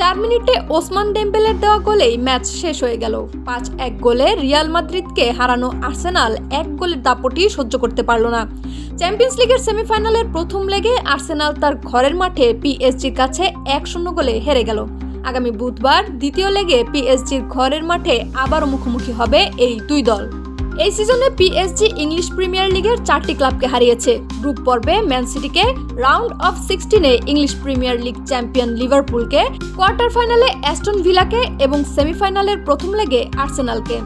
চার মিনিটে ওসমান ডেম্বেলের দেওয়া গোলেই ম্যাচ শেষ হয়ে গেল। পাঁচ এক গোলে রিয়াল মাদ্রিদকে হারানো আর্সেনাল এক গোলের দাপটি সহ্য করতে পারল না। চ্যাম্পিয়ন্স লিগের সেমিফাইনালের প্রথম লেগে আর্সেনাল তার ঘরের মাঠে পিএসজির কাছে এক শূন্য গোলে হেরে গেল। আগামী বুধবার দ্বিতীয় লেগে পিএসজির ঘরের মাঠে আবারও মুখোমুখি হবে এই দুই দল। এই সিজনে পিএসজি ইংলিশ প্রিমিয়ার লিগের চারটি ক্লাবকে হারিয়েছে। গ্রুপ পর্বে ম্যান সিটিকে রাউন্ড অফ সিক্সটিনে ইংলিশ প্রিমিয়ার লিগ চ্যাম্পিয়ন লিভারপুলকে কোয়ার্টার ফাইনালে অ্যাস্টন ভিলাকে এবং সেমিফাইনালের প্রথম লেগে আর্সেনালকে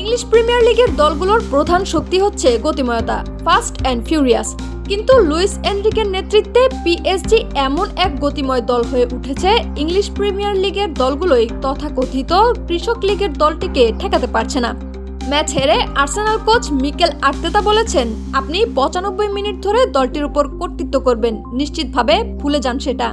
ইংলিশ প্রিমিয়ার লিগের দলগুলোর প্রধান শক্তি হচ্ছে গতিময়তা ফাস্ট অ্যান্ড ফিউরিয়াস কিন্তু লুইস এনরিকের নেতৃত্বে পিএসজি এমন এক গতিময় দল হয়ে উঠেছে ইংলিশ প্রিমিয়ার লিগের দলগুলোই তথাকথিত কৃষক লিগের দলটিকে ঠেকাতে পারছে না। ম্যাচ হেরে আর্সেনাল কোচ মিকেল আর্তেতা বলেছেন, আপনি পঁচানব্বই মিনিট ধরে দলটির উপর কর্তৃত্ব করবেন। নিশ্চিতভাবে ভুলে যান সেটা।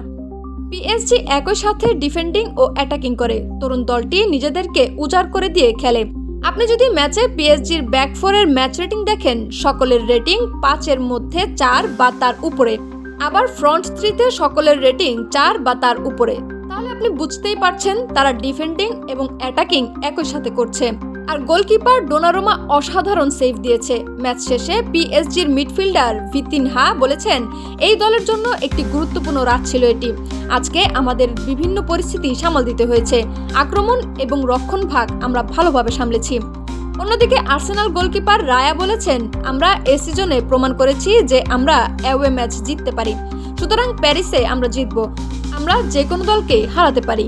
পিএসজি একই সাথে ডিফেন্ডিং ও অ্যাটাকিং করে। তরুণ দলটি নিজেদেরকে উজাড় করে দিয়ে খেলে। আপনি যদি ম্যাচে পিএসজির ব্যাক ফোরের ম্যাচ রেটিং দেখেন, সকলের রেটিং পাঁচের মধ্যে চার বা তার উপরে। আবার ফ্রন্ট থ্রিতে সকলের রেটিং চার বা তার উপরে। তাহলে আপনি বুঝতেই পারছেন, তারা ডিফেন্ডিং এবং অ্যাটাকিং একই সাথে করছে। আর গোলকিপার ডোনারোমা অসাধারণ সেভ দিয়েছে। ম্যাচ শেষে পিএসজির মিডফিল্ডার ভিতিনহা বলেছেন, এই দলের জন্য একটি গুরুত্বপূর্ণ রাত ছিল এটি। আজকে আমাদের বিভিন্ন পরিস্থিতি সামাল দিতে হয়েছে। আক্রমণ এবং রক্ষণ ভাগ আমরা ভালোভাবে সামলেছি। অন্যদিকে আর্সেনাল গোলকিপার রায়া বলেছেন, আমরা এ সিজনে প্রমাণ করেছি যে আমরা অ্যাওয়ে ম্যাচ জিততে পারি। সুতরাং প্যারিসে আমরা জিতব। আমরা যে কোনো দলকেই হারাতে পারি।